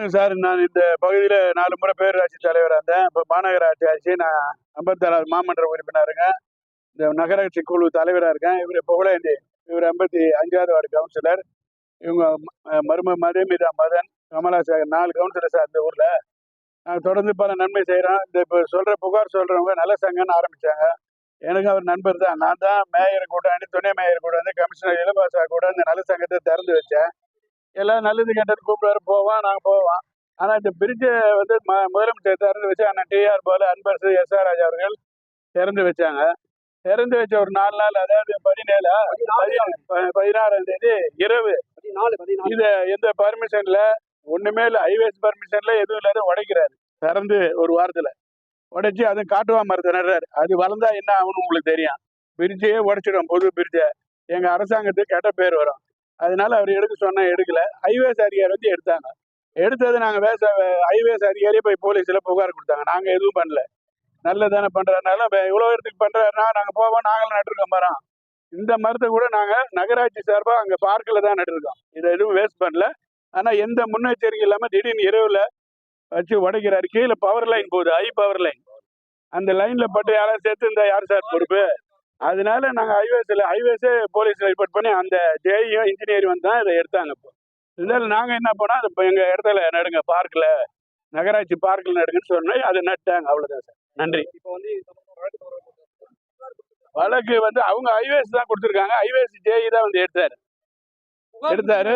வணக்கம் சார். நான் இந்த பகுதியில் நாலு முறை பேரூராட்சி தலைவராக இருந்தேன். இப்போ மாநகராட்சி ஆட்சி நான் ஐம்பத்தாறாவது மாமன்ற உறுப்பினருங்க இந்த நகராட்சி குழு தலைவராக இருக்கேன். இவர் புகழேந்தி இவர் ஐம்பத்தி அஞ்சாவது வார்டு கவுன்சிலர். இவங்க ம- மரும மதுமிதா மதன் கமலாசேகர் நாலு கவுன்சிலர் சார் இந்த ஊரில். நாங்கள் தொடர்ந்து பல நன்மை செய்கிறோம் இந்த இப்போ சொல்கிற புகார் சொல்கிறவங்க நல்ல சங்கம்னு ஆரம்பித்தாங்க எனக்கு அவர் நண்பர் தான். நான் தான் மேயர் கூட்டாண்டி துணை மேயர் கூட வந்து கமிஷனர் இளவாசா கூட இந்த நல்ல சங்கத்தை திறந்து வச்சேன். எல்லாம் நல்லது கெட்டது கூப்பிடுவாரு போவோம் நாங்கள் போவோம். ஆனால் இந்த பிரிட்ஜை வந்து ம முதலமைச்சர் திறந்து வச்சு அண்ணன் T R Baalu Anbarasu S R Raja அவர்கள் திறந்து வச்சாங்க. திறந்து வச்ச ஒரு நாலு நாள் அதாவது பதினேழு பதி- பதினாறாம் தேதி இரவு. இத எந்த பர்மிஷன்ல ஒண்ணுமே இல்லை ஹைவேஸ் பர்மிஷன்ல எதுவும் இல்லாத உடைக்கிறாரு. திறந்து ஒரு வாரத்துல. உடைச்சு அதுவும் காட்டுவா மரத்தை நடுறாரு. அது வளர்ந்தா என்ன ஆகும்னு உங்களுக்கு தெரியும். பிரிட்ஜையே உடைச்சிடும் பொது பிரிட்ஜை எங்க அரசாங்கத்துக்கு கெட்ட பேர் வரும். அதனால அவர் எடுக்க சொன்னா எடுக்கல. ஹைவேஸ் அதிகாரி வந்து எடுத்தாங்க. எடுத்தது நாங்கள் வேச ஹைவேஸ் அதிகாரியே போய் போலீஸில் புகார் கொடுத்தாங்க. நாங்கள் எதுவும் பண்ணல. நல்லதானே பண்றதுனால இவ்வளோ இடத்துக்கு பண்றாருன்னா நாங்கள் போவோம் நாங்களும் நட்டுருக்கோம் மரம். இந்த மரத்தை கூட நாங்கள் நகராட்சி சார்பாக அங்கே பார்க்கில் தான் நட்டுருக்கோம். இதை எதுவும் வேஸ்ட் பண்ணல. ஆனால் எந்த முன்னெச்சரிக்கை இல்லாமல் திடீர்னு இரவில் வச்சு உடைக்கிறாரு. கீழே பவர் லைன் போகுது ஹை பவர் லைன் அந்த லைனில் பட்டு யாராவது சேர்த்து இந்த யார் சார் பொறுப்பு? அதனால நாங்க ஹைவேஸ்ல ஹைவேஸே போலீஸ் ரிப்போர்ட் பண்ணி அந்த ஜேஇயும் இன்ஜினியர் வந்து தான் இதை எடுத்தாங்க இப்போ. இருந்தாலும் நாங்க என்ன பண்ணோம் அது இப்போ எங்க இடத்துல நடுங்க பார்க்ல நகராட்சி பார்க்ல நடுங்கன்னு சொன்னோம் அதை நட்டாங்க அவ்வளவுதான் சார். நன்றி. இப்போ வந்து வழக்கு வந்து அவங்க ஹைவேஸ் தான் கொடுத்துருக்காங்க ஹைவேஸ் ஜேஇ தான் வந்து எடுத்தாரு. எடுத்தாரு.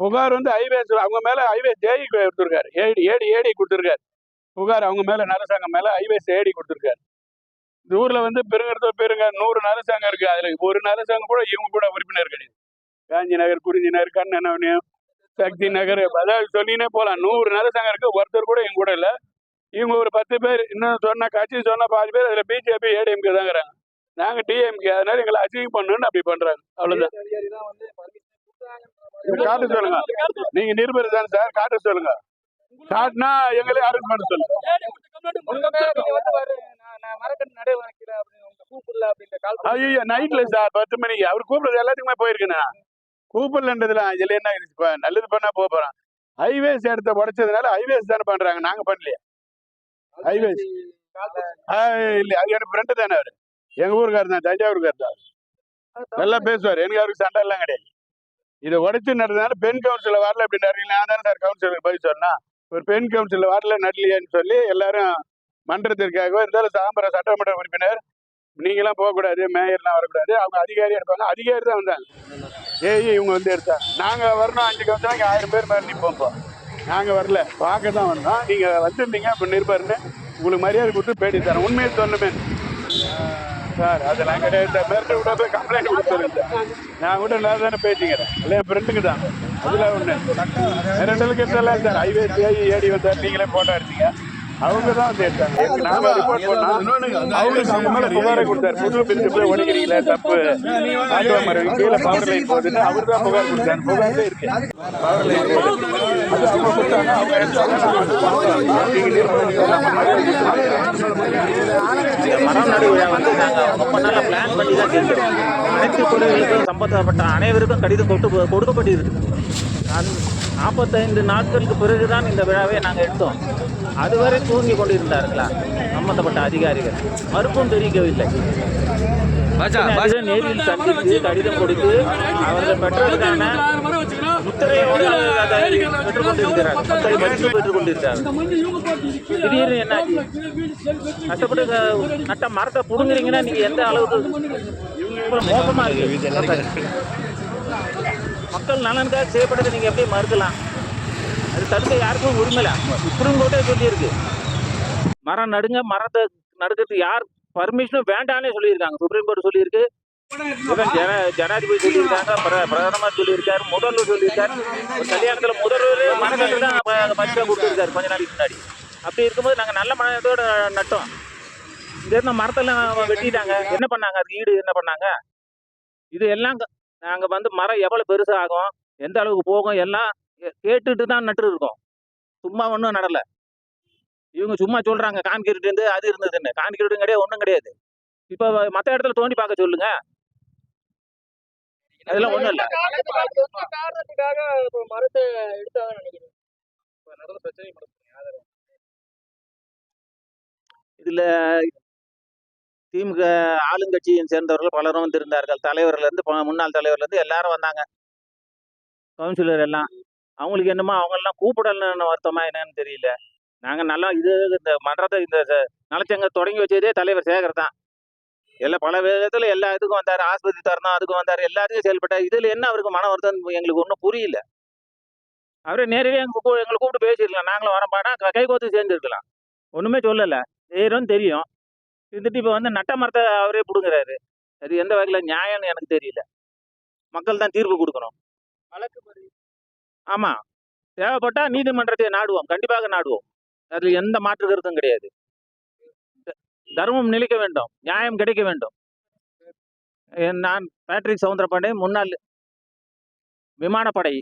புகார் வந்து ஹைவேஸ் அவங்க மேல ஹைவேஸ் ஜேஇ கொடுத்துருக்காரு. ஏடி ஏடி ஏடி கொடுத்துருக்காரு. புகார் அவங்க மேல நரசாங்கம் மேல ஹைவேஸ் ஏடி கொடுத்துருக்காரு. இந்த ஊர்ல வந்து பெருங்கிறத பெருங்க நூறு நரசாங்கம் இருக்கு அதுல ஒரு நரசாங்கம் கூட இவங்க கூட உறுப்பினர் கிடையாது காஞ்சி நகர் குறிஞ்சி நகர் கண்ணன் அவனியம் சக்தி நகர் அதாவது சொல்லினே போலாம் நூறு நரசாங்கம் இருக்கு ஒருத்தர் கூட எங்க கூட இல்ல இவங்க ஒரு பத்து பேர் இன்னும் சொன்ன கட்சி சொன்ன பாதி பேர் அதுல பிஜேபி ஏடிஎம்கே தாங்கிறாங்க நாங்க டிஎம்கே அதனால எங்களை அச்சீவ் பண்ணணும்னு அப்படி பண்றாங்க அவ்வளவுதான் காட்ட சொல்லுங்க நீங்க நிருபர் தானே சார் காட்ட சொல்லுங்க காட்டினா எங்களே அரெஸ்ட் பண்ண சொல்லுங்க அப்படின்னு ஐயோ நைட்ல சார் பத்து மணிக்கு? அவர் கூப்பிடுறது எல்லாத்துக்குமே போயிருக்கேன் நான் கூப்பிடலன்றதுல இதுல என்ன இப்ப நல்லது பண்ணா போக போறோம் ஹைவேஸ் இடத்த உடைச்சதுனால ஹைவேஸ் தானே பண்றாங்க. நாங்க பண்ணலையே. ஆ, இல்ல அது எனக்கு ஃப்ரெண்டு தானே அவரு. எங்க ஊருக்காரர் தான் தஞ்சாவூருக்காரர் தான் நல்லா பேசுவார். எனக்கு அவருக்கு சண்டை எல்லாம் கிடையாது. இதை உடைச்சு நடந்ததுனால பெண் கவுன்சில வரல அப்படின்னாரு நான் தானே சார் கவுன்சிலருக்கு பதில் சொன்னா ஒரு பெண் கவுன்சில வரல நடலையேன்னு சொல்லி எல்லாரும் மன்றத்திற்காக இருந்தாலும் தாம்பர சட்டமன்ற உறுப்பினர் நீங்களாம் போகக்கூடாது மேயர்லாம் வரக்கூடாது அவங்க அதிகாரி எடுப்பாங்க அதிகாரி தான் வந்தாங்க. ஏய் இவங்க வந்து எடுத்தாங்க நாங்கள் வரணும் அஞ்சு கவுன்சில் இங்கே ஆயிரம் பேர் மேலே நிற்போம் இப்போ. வரல பார்க்க தான் வந்தோம். நீங்கள் வந்திருந்தீங்க அப்போ நிருபர்னு உங்களுக்கு மரியாதை கொடுத்து பேட்டி தரேன். உண்மையை சொன்னமே சார் அதெல்லாம் கிடையாது இந்த மேற்க விட போய் கம்ப்ளைண்ட் கொடுத்துருங்க நான் கூட நல்லா தானே பேசிக்கிறேன். இல்லை என் ஃப்ரெண்டுக்கு தான். அதில் ஒன்று ரெண்டுக்கு இல்லை சார் ஹைவே ஏடி வந்தார் நீங்களே போட்டோ எடுத்தீங்க. அவங்க தான் வந்து எடுத்தாங்க எங்க நாம ரிப்போர்ட் பண்ணோம் அவங்களுக்கு அவங்க மேல புகாரை கொடுத்தாரு. புது பிரிஞ்சு போய் உடைக்கிறீங்களே தப்பு. ஆட்டோ மரம் கீழே பவர் லைன் போகுதுன்னு அவர் தான் புகார் கொடுத்தாரு. புகார்ல இருக்கு. பவர் லைன் போகுது அது அவங்க கொடுத்தாங்க. அவங்க எடுத்தாங்க. நான் வந்து பார்த்தேன். நீங்க இந்த மரம் நடு விழா வந்து நாங்கள் ரொம்ப நாளாக பிளான் பண்ணி தான் செஞ்சோம் அனைத்து துறைகளுக்கும் சம்பந்தப்பட்ட அனைவருக்கும் கடிதம் கொட்டு கொடுக்கப்பட்டிருக்கு. நாற்பத்தைந்து நாட்களுக்கு பிறகு தான் இந்த விழாவை நாங்கள் எடுத்தோம். அதுவரை தூங்கி கொண்டிருந்தார்களா? சம்பந்தப்பட்ட அதிகாரிகள். மறுப்பும் தெரிவிக்கவில்லை. நேரில் சந்தித்து கடிதம் கொடுத்து அவர்கள் பெற்றதற்கான முத்திரையோடு பெற்றுக் கொண்டிருக்கிறார் பெற்றுக் கொண்டிருக்கிறார் திடீர்னு என்ன கஷ்டப்பட்டு நட்ட மரத்தை புடுங்குறீங்கன்னா நீங்க எந்த அளவுக்கு மோசமா இருக்கு மக்கள் நலனுக்காக செய்யப்பட்டதை நீங்க எப்படி மறுக்கலாம்? அது தடுக்க யாருக்கும் உரிமையில சுப்ரீம் கோர்ட்டே சொல்லியிருக்கு. மரம் நடுங்க மரத்தை நடுக்கிறதுக்கு யார் பர்மிஷனும் வேண்டானே சொல்லியிருக்காங்க. சுப்ரீம் கோர்ட் சொல்லியிருக்கு. ஜன ஜனாதிபதி சொல்லியிருக்காங்க பிர- பிரதமர் சொல்லியிருக்காரு முதல்வர் சொல்லியிருக்காரு. கல்யாணத்துல முதல்வர் மரக்கன்று தான் ப- பரிசா கொடுத்துருக்காரு கொஞ்ச நாளைக்கு முன்னாடி. அப்படி இருக்கும்போது நாங்கள் நல்ல மரத்தோட நட்டோம். இங்கிருந்த மரத்தெல்லாம் வெட்டிட்டாங்க. என்ன பண்ணாங்க? அதுக்கு ஈடு என்ன பண்ணாங்க? இது எல்லாம் க- நாங்க வந்து மரம் எவ்வளவு பெருசாகும் எந்த அளவுக்கு போகும் எல்லாம் கேட்டுட்டு தான் நட்டு இருக்கோம். சும்மா ஒன்றும் நடலை. இவங்க சும்மா சொல்கிறாங்க கான்கிரீட் இருந்து அது இருந்ததுன்னு. கான்கிரீட்டும் கிடையாது ஒன்றும் கிடையாது. இப்போ மற்ற இடத்துல தோண்டி பார்க்க சொல்லுங்க. அதெல்லாம் ஒன்றும் இல்லை. இதில் நினைக்கிறேன் நடந்த பிரச்சனை திமுக ஆளுங்கட்சியின் சேர்ந்தவர்கள் பலரும் வந்திருந்தார்கள். தலைவர்லேருந்து முன்னாள் தலைவர்லேருந்து எல்லாரும் வந்தாங்க. கவுன்சிலர் எல்லாம். அவங்களுக்கு என்னமோ அவங்கெல்லாம் கூப்பிடலன்னு வருத்தமா என்னன்னு தெரியல. நாங்கள் நல்லா இது இந்த மன்றத்தை இந்த நலச்சங்க தொடங்கி வச்சதே தலைவர் சேகர் தான். எல்லாம் பல விதத்தில் எல்லா இதுக்கும் வந்தார். ஆஸ்பத்திரி தரணும் அதுக்கும் வந்தார். எல்லாத்துக்கும் செயல்பட்டார். இதில் என்ன அவருக்கு மன வருத்தம் எங்களுக்கு ஒன்றும் புரியல. அவரே நேரடியாக எங்களுக்கு கூ- எங்களை கூப்பிட்டு பேசியிருக்கலாம். நாங்களும் வரப்பாடா கை கோத்து சேர்ந்துருக்கலாம். ஒன்றுமே சொல்லலை. செய்கிறோம் தெரியும். இருந்துட்டு இப்போ வந்து நட்ட மரத்தை அவரே பிடுங்குறாரு. அது எந்த வகையில் நியாயம்னு எனக்கு தெரியல. மக்கள் தான் தீர்ப்பு கொடுக்கணும். வழக்கு பதிவு ஆமாம் தேவைப்பட்டால் நீதிமன்றத்தை நாடுவோம். கண்டிப்பாக நாடுவோம். அதில் எந்த மாற்று கருத்தும் கிடையாது. த- தர்மம் நிலைக்க வேண்டும். நியாயம் கிடைக்க வேண்டும். என் நான் பேட்ரிக் சவுந்தரபாண்டியன் முன்னாள் விமானப்படை